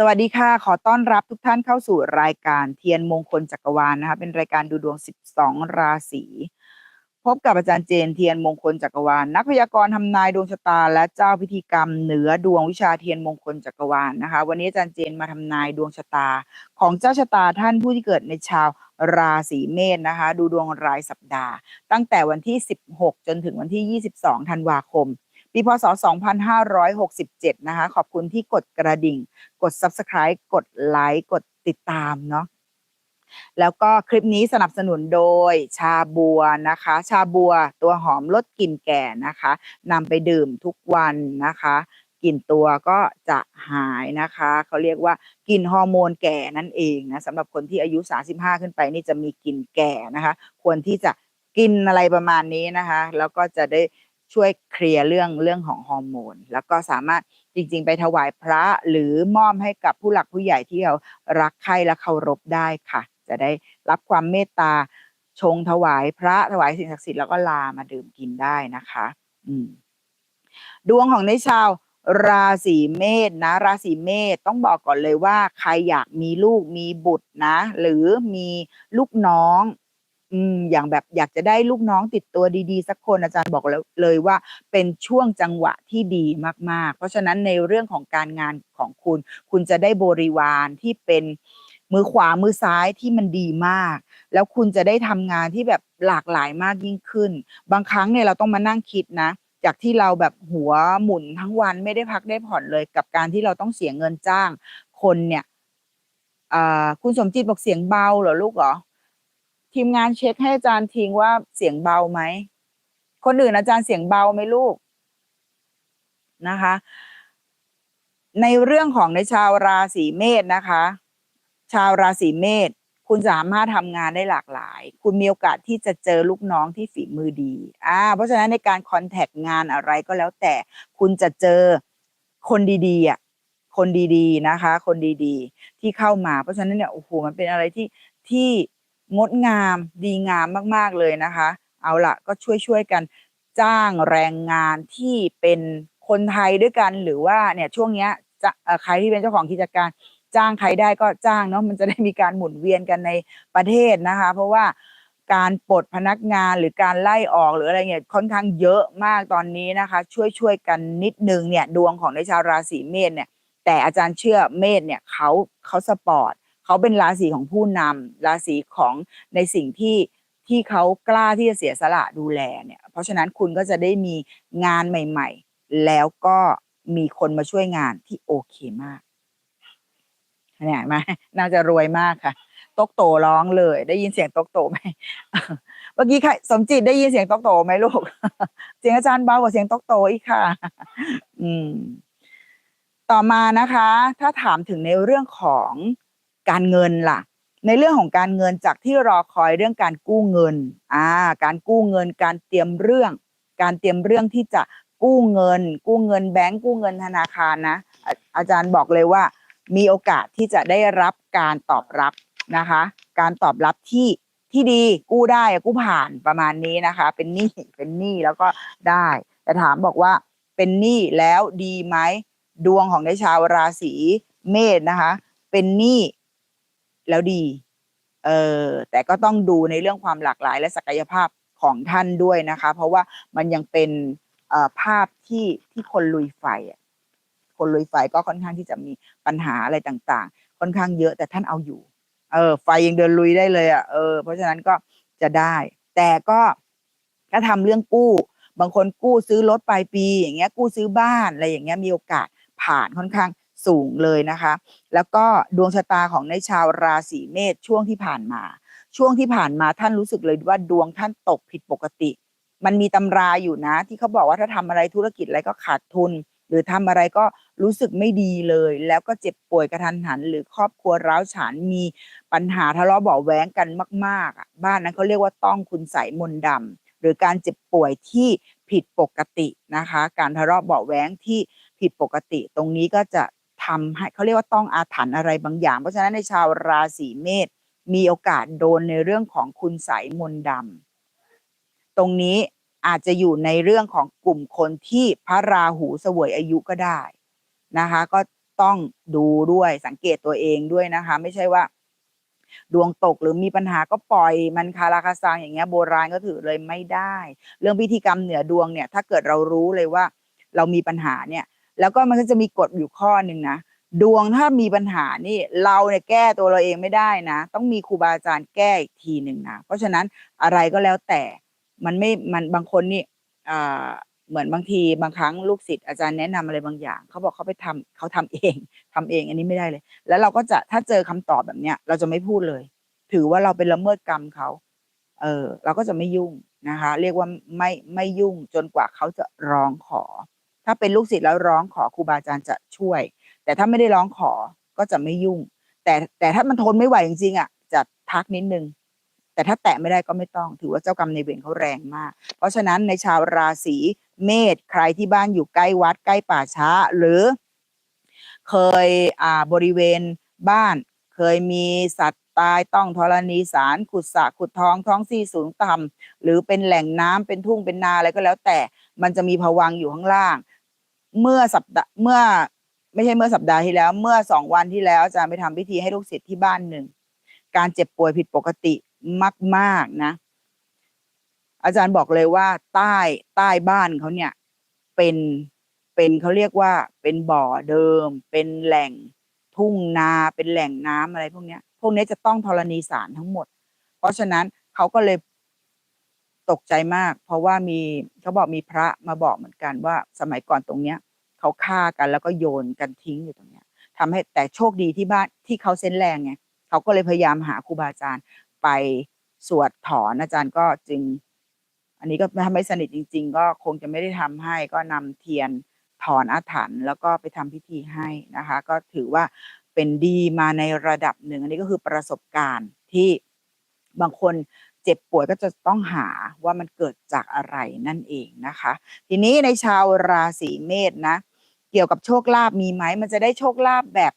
สวัสดีค่ะ ขอต้อนรับทุกท่านเข้าสู่รายการเทียนมงคลจักรวาลนะคะ เป็นรายการดูดวง 12 ราศีพบกับอาจารย์เจนเทียนมงคลจักรวาลนักพยากรณ์ทำนายดวงชะตา และเจ้าพิธีกรรมเหนือดวงวิชาเทียนมงคลจักรวาลนะคะ วันนี้อาจารย์เจนมาทำนายดวงชะตา ของเจ้าชะตาท่านผู้ที่เกิดในชาวราศีเมษนะคะ ดูดวงรายสัปดาห์ ตั้งแต่วันที่ 16 จนถึงวันที่ 22 ธันวาคม ปีพศ 2567 นะคะ ขอบคุณที่กดกระดิ่ง กด subscribe กดไลค์ กดติดตามเนาะแล้วก็คลิปนี้สนับสนุนโดยชาบัวนะคะ ชาบัวตัวหอมลดกลิ่นแก่นะคะนำไปดื่มทุกวันนะคะกลิ่นตัวก็จะหายนะคะ เขาเรียกว่ากลิ่นฮอร์โมนแก่นั่นเองนะสำหรับคนที่อายุ 35 ขึ้นไปนี่จะมีกลิ่นแก่นะคะ ควรที่จะกินอะไรประมาณนี้นะคะ แล้วก็จะได้ ช่วยเคลียร์เรื่องเรื่องของฮอร์โมน แล้วก็สามารถจริง ๆ ไปถวายพระหรือมอบให้กับผู้หลักผู้ใหญ่ที่เรารักใคร่และเคารพได้ค่ะ จะได้รับความเมตตาชงถวายพระถวายสิ่งศักดิ์สิทธิ์แล้วก็ลามาดื่มกินได้นะคะ อืมดวงของในชาวราศีเมษนะ ราศีเมษต้องบอกก่อนเลยว่า ใครอยากมีลูกมีบุตรนะ หรือมีลูกน้อง อืมอย่างแบบอยากจะได้ลูกน้องติดตัวดีๆ สักคนอาจารย์บอกแล้วเลยว่าเป็นช่วงจังหวะที่ดีมากๆ เพราะฉะนั้นในเรื่องของการงานของคุณ คุณจะได้บริวารที่เป็นมือขวามือซ้ายที่มันดีมาก แล้วคุณจะได้ทำงานที่แบบหลากหลายมากยิ่งขึ้น บางครั้งเนี่ยเราต้องมานั่งคิดนะ จากที่เราแบบหัวหมุนทั้งวันไม่ได้พักได้ผ่อนเลยกับการที่เราต้องเสียเงินจ้าง คนเนี่ยคุณสมจิตบอกเสียงเบาเหรอลูกเหรอ ทีมงานเช็คให้อาจารย์ทิ้งว่าเสียงเบาไหม คนอื่นอาจารย์เสียงเบาไหมลูกนะคะ ในเรื่องของในชาวราศีเมษนะคะ ชาวราศีเมษคุณสามารถทำงานได้หลากหลาย คุณมีโอกาสที่จะเจอลูกน้องที่ฝีมือดี อ่า เพราะฉะนั้นในการคอนแทคงานอะไรก็แล้วแต่ คุณจะเจอคนดีๆอะ คนดีๆนะคะ คนดีๆ ที่เข้ามา เพราะฉะนั้นเนี่ย โอ้โห มันเป็นอะไรที่ที่ งดงามดีงามมากๆเลยนะคะ เอาละก็ช่วยๆกันจ้างแรงงานที่เป็นคนไทยด้วยกันหรือว่าเนี่ยช่วงเนี้ยจะใครที่เป็นเจ้าของกิจการจ้างใครได้ก็จ้างเนาะมันจะได้มีการหมุนเวียนกันในประเทศนะคะ เพราะว่าการปลดพนักงานหรือการไล่ออกหรืออะไรเนี่ยค่อนข้างเยอะมากตอนนี้นะคะ ช่วยช่วยกันนิดนึงเนี่ยดวงของในชาวราศีเมษเนี่ยแต่อาจารย์เชื่อเมษเนี่ยเขาเขาสปอร์ต เขาเป็นราศีของผู้นำราศีของในสิ่งที่ที่เขากล้าที่จะเสียสละดูแลเนี่ยเพราะฉะนั้นคุณก็จะได้มีงานใหม่ ๆ แล้วก็มีคนมาช่วยงานที่โอเคมากเนี่ยเห็นไหมน่าจะรวยมากค่ะตกโตร้องเลย ได้ยินเสียงตกโตไหมเมื่อกี้ใครสมจิตได้ยินเสียงตกโตไหมลูกเสียงอาจารย์เบากว่าเสียงตกโตอีกค่ะ อืม ต่อมานะคะ ถ้าถามถึงในเรื่องของ การเงินล่ะ ในเรื่องของการเงินจากที่รอคอยเรื่องการกู้เงินอ่าการกู้เงิน การเตรียมเรื่อง การเตรียมเรื่องที่จะกู้เงิน กู้เงินแบงก์กู้เงินธนาคารนะ อาจารย์บอกเลยว่า มีโอกาสที่จะได้รับการตอบรับนะคะ การตอบรับที่ที่ดีกู้ได้กู้ผ่านประมาณนี้นะคะ เป็นหนี้เป็นหนี้แล้วก็ได้ แต่ถามบอกว่าเป็นหนี้แล้วดีไหมดวงของในชาวราศีเมษนะคะ เป็นหนี้ แล้วดี เออแต่ก็ต้องดูในเรื่องความหลากหลายและศักยภาพของท่านด้วยนะคะ เพราะว่ามันยังเป็นภาพที่ที่คนลุยไฟอะคนลุยไฟก็ค่อนข้างที่จะมีปัญหาอะไรต่างๆ ค่อนข้างเยอะแต่ท่านเอาอยู่ เออ ไฟยังเดินลุยได้เลยอะเออเพราะฉะนั้นก็จะได้ แต่ก็ถ้าทำเรื่องกู้ บางคนกู้ซื้อรถปลายปี อย่างเงี้ยกู้ซื้อบ้านอะไรอย่างเงี้ยมีโอกาสผ่านค่อนข้าง สูงเลยนะคะ แล้วก็ดวงชะตาของในชาวราศีเมษช่วงที่ผ่านมา ช่วงที่ผ่านมาท่านรู้สึกเลยว่าดวงท่านตกผิดปกติ มันมีตำราอยู่นะ ที่เขาบอกว่าถ้าทำอะไรธุรกิจอะไรก็ขาดทุน หรือทำอะไรก็รู้สึกไม่ดีเลย แล้วก็เจ็บป่วยกระทันหัน หรือครอบครัวร้าวฉานมีปัญหาทะเลาะเบาะแว้งกันมากๆอะบ้านนั้นเขาเรียกว่าต้องคุณใสมนต์ดำหรือการเจ็บป่วยที่ผิดปกตินะคะ การทะเลาะเบาะแว้งที่ผิดปกติ ตรงนี้ก็จะ ทำให้เขาเรียกว่าต้องอาถรรพ์อะไรบางอย่าง เพราะฉะนั้นในชาวราศีเมษมีโอกาสโดนในเรื่องของคุณใสยมนต์ดำตรงนี้อาจจะอยู่ในเรื่องของกลุ่มคนที่พระราหูเสวยอายุก็ได้นะคะ ก็ต้องดูด้วยสังเกตตัวเองด้วยนะคะ ไม่ใช่ว่า ดวงตกหรือมีปัญหาก็ปล่อยมันคาราคาซังอย่างเงี้ยโบราณก็ถือเลยไม่ได้ เรื่องพิธีกรรมเหนือดวงเนี่ย ถ้าเกิดเรารู้เลยว่า เรามีปัญหาเนี่ย แล้วก็มันก็จะมีกฎอยู่ข้อหนึ่งนะดวงถ้ามีปัญหานี่เราเนี่ยแก้ตัวเราเองไม่ได้นะ ต้องมีครูบาอาจารย์แก้อีกทีหนึ่งนะเพราะฉะนั้นอะไรก็แล้วแต่มันไม่มันบางคนนี่อ่าเหมือนบางทีบางครั้งลูกศิษย์อาจารย์แนะนำอะไรบางอย่าง เขาบอกเขาไปทำเขาทำเองทำเองอันนี้ไม่ได้เลย แล้วเราก็จะถ้าเจอคำตอบแบบเนี้ย เราจะไม่พูดเลย ถือว่าเราเป็นละเมิดกรรมเขาเออเราก็จะไม่ยุ่งนะคะ เรียกว่าไม่ไม่ยุ่งจนกว่าเขาจะร้องขอ ถ้าเป็นลูกศิษย์แล้วร้องขอครูบาอาจารย์จะช่วย แต่ถ้าไม่ได้ร้องขอก็จะไม่ยุ่ง แต่แต่ถ้ามันทนไม่ไหวจริงๆอะจะทักนิดนึง แต่ถ้าแตะไม่ได้ก็ไม่ต้องถือว่าเจ้ากรรมในายเวรเขาแรงมาก เพราะฉะนั้นในชาวราศีเมษใครที่บ้านอยู่ใกล้วัดใกล้ป่าช้า หรือ เคยอ่าบริเวณบ้าน เคยมีสัตว์ตายต้องธรณีสารขุดสระขุดท้องท้องซี่สูงต่ำหรือเป็นแหล่งน้ำเป็นทุ่งเป็นนาอะไรก็แล้วแต่มันจะมีผวังอยู่ข้างล่าง เมื่อสัปดาห์เมื่อไม่ใช่เมื่อสัปดาห์ที่แล้ว เมื่อสองวันที่แล้วอาจารย์ไปทำพิธีให้ลูกศิษย์ที่บ้านหนึ่ง การเจ็บป่วยผิดปกติมาก ๆนะ อาจารย์บอกเลยว่า ใต้ใต้บ้านเขาเนี่ย เป็นเป็นเขาเรียกว่า เป็นบ่อเดิม เป็นแหล่งทุ่งนาเป็นแหล่งน้ำอะไรพวกเนี้ย พวกนี้จะต้องธรณีสารทั้งหมด เพราะฉะนั้นเขาก็เลยตกใจมาก เพราะว่ามีเขาบอกมีพระมาบอกเหมือนกันว่าสมัยก่อนตรงเนี้ย เขาฆ่ากันแล้วก็โยนกันทิ้งอยู่ตรงเนี้ยทำให้แต่โชคดีที่บ้านที่เขาเส้นแรงไงเขาก็เลยพยายามหาครูบาอาจารย์ไปสวดถอนอาจารย์ก็จึง อันนี้ก็ถ้าไม่สนิทจริง ๆ ก็คงจะไม่ได้ทำให้ก็นำเทียนถอนอาถรรพ์แล้วก็ไปทำพิธีให้นะคะ ก็ถือว่าเป็นดีมาในระดับหนึ่ง อันนี้ก็คือประสบการณ์ที่บางคนเจ็บป่วยก็จะต้องหาว่ามันเกิดจากอะไรนั่นเองนะคะ ทีนี้ในชาวราศีเมษนะ เกี่ยวกับโชคลาภมีไหม มันจะได้โชคลาภแบบ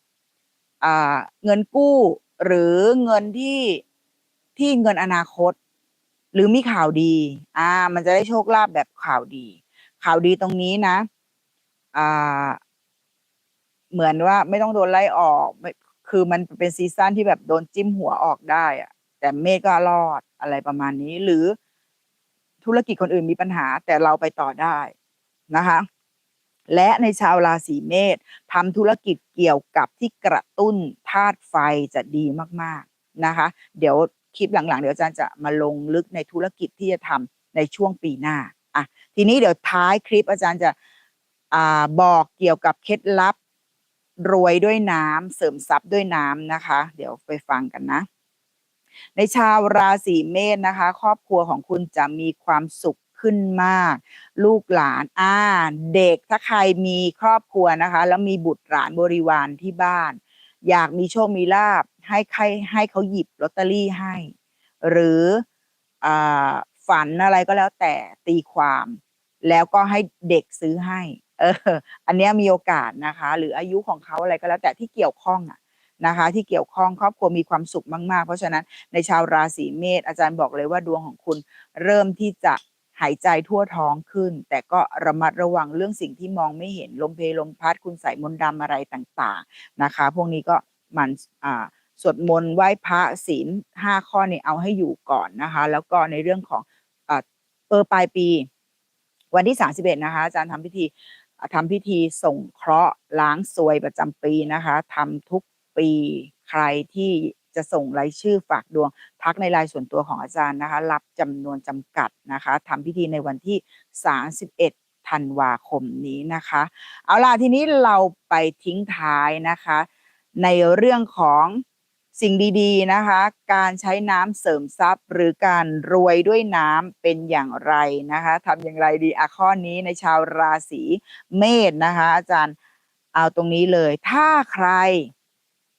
อ่าเงินกู้ หรือเงินที่ที่เงินอนาคต หรือมีข่าวดี อ่า มันจะได้โชคลาภแบบข่าวดี ข่าวดีตรงนี้นะอ่าเหมือนว่าไม่ต้องโดนไล่ออกคือมันเป็นซีซั่นที่แบบโดนจิ้มหัวออกได้อะแต่เมฆก็รอดอะไรประมาณนี้ หรือธุรกิจคนอื่นมีปัญหา แต่เราไปต่อได้นะคะ และในชาวราศีเมษทำธุรกิจเกี่ยวกับที่กระตุ้นธาตุไฟจะดีมากๆนะคะ เดี๋ยวคลิปหลังๆ เดี๋ยวอาจารย์จะมาลงลึกในธุรกิจที่จะทำในช่วงปีหน้าอะทีนี้เดี๋ยวท้ายคลิปอาจารย์จะอ่าบอกเกี่ยวกับเคล็ดลับรวยด้วยน้ำเสริมทรัพย์ด้วยน้ำนะคะ เดี๋ยวไปฟังกันนะ ในชาวราศีเมษนะคะ ครอบครัวของคุณจะมีความสุข ขึ้นมาก ลูกหลานอ่าเด็กถ้าใครมีครอบครัวนะคะ แล้วมีบุตรหลานบริวารที่บ้าน อยากมีโชคมีลาบให้ใครให้เขาหยิบลอตเตอรี่ให้ หรืออ่าฝันอะไรก็แล้วแต่ตีความ แล้วก็ให้เด็กซื้อให้เอออันนี้มีโอกาสนะคะ หรืออายุของเขาอะไรก็แล้วแต่ที่เกี่ยวข้องอะนะคะ ที่เกี่ยวข้องครอบครัวมีความสุขมาก ๆ เพราะฉะนั้นในชาวราศีเมษอาจารย์บอกเลยว่าดวงของคุณเริ่มที่จะ หายใจทั่วท้องขึ้น แต่ก็ระมัดระวังเรื่องสิ่งที่มองไม่เห็นลมเพลลมพัดคุณใส่มนต์ดำอะไรต่างๆนะคะ พวกนี้ก็มันอ่าสวดมนต์ไหว้พระศีลห้าข้อนี้เอาให้อยู่ก่อนนะคะ แล้วก็ในเรื่องของอ่าเออปลายปี วันที่ 31 นะคะ อาจารย์ทำพิธีอ่าทำพิธีส่งเคราะห์ล้างซวยประจำปีนะคะทำทุกปีใครที่ จะส่งรายชื่อฝากดวงทักในลน์ส่วนตัวของอาจารย์นะคะ รับจำนวนจำกัดนะคะทำพิธีในวันที่ 31ธันวาคมนี้นะคะ เอาล่ะทีนี้เราไปทิ้งท้ายนะคะ ในเรื่องของสิ่งดีๆนะคะ การใช้น้ำเสริมทรัพย์ หรือการรวยด้วยน้ำเป็นอย่างไรนะคะทำอย่างไรดีอะข้อนี้ในชาวราศีเมษนะคะ อาจารย์เอาตรงนี้เลย ถ้าใคร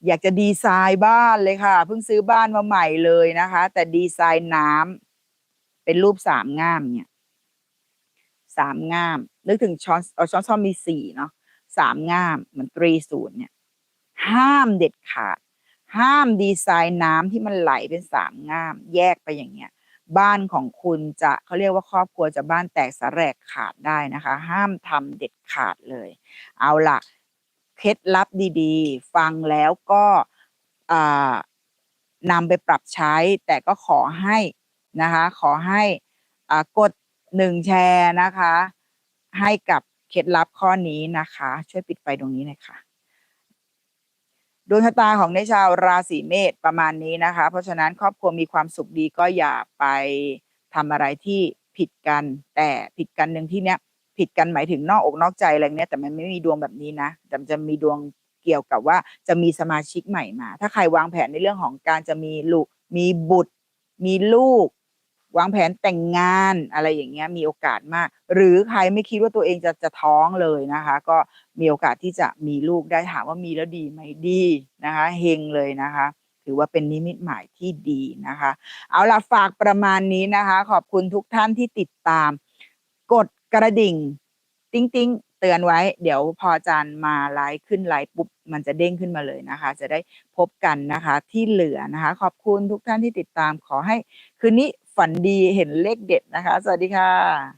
อยากจะดีไซน์บ้านเลยค่ะ เพิ่งซื้อบ้านมาใหม่เลยนะคะ แต่ดีไซน์น้ำเป็นรูปสามง่ามเนี่ยสามง่าม นึกถึงช้อนเอาช้อนซ่อมมีสี่เนาะสามง่ามเหมือนตรีศูนย์เนี่ย ห้ามเด็ดขาด ห้ามดีไซน์น้ำที่มันไหลเป็นสามง่าม แยกไปอย่างเงี้ย บ้านของคุณจะเขาเรียกว่าครอบครัวจะบ้านแตกสะแรกขาดได้นะคะ ห้ามทำเด็ดขาดเลย เอาล่ะ เคล็ดลับดีๆ ฟังแล้วก็นำไปปรับใช้ แต่ก็ขอให้นะคะขอให้กดหนึ่งแชร์นะคะ ให้กับเคล็ดลับข้อนี้นะคะ ช่วยปิดไฟตรงนี้หน่อยค่ะดวงชะตาของในชาวราศีเมษประมาณนี้นะคะ เพราะฉะนั้นครอบครัวมีความสุขดีก็อย่าไปทำอะไรที่ผิดกัน แต่ผิดกันหนึ่งที่เนี้ย ผิดกันหมายถึงนอกอกนอกใจอะไรเนี้ยแต่มันไม่มีดวงแบบนี้นะแต่จะมีดวงเกี่ยวกับว่าจะมีสมาชิกใหม่มา ถ้าใครวางแผนในเรื่องของการจะมีลูกมีบุตร มีลูก วางแผนแต่งงานอะไรอย่างเงี้ยมีโอกาสมาก หรือใครไม่คิดว่าตัวเองจะจะท้องเลยนะคะ ก็มีโอกาสที่จะมีลูกได้ถามว่ามีแล้วดีไหมดีนะคะเฮงเลยนะคะถือว่าเป็นนิมิตหมายที่ดีนะคะ เอาล่ะฝากประมาณนี้นะคะ ขอบคุณทุกท่านที่ติดตาม กด กระดิ่ง ติ้งติ้งเตือนไว้ เดี๋ยวพออาจารย์มาไลฟ์ขึ้นไลฟ์ปุ๊บมันจะเด้งขึ้นมาเลยนะคะ จะได้พบกันนะคะที่เหลือนะคะ ขอบคุณทุกท่านที่ติดตามขอให้คืนนี้ฝันดีเห็นเลขเด็ดนะคะ สวัสดีค่ะ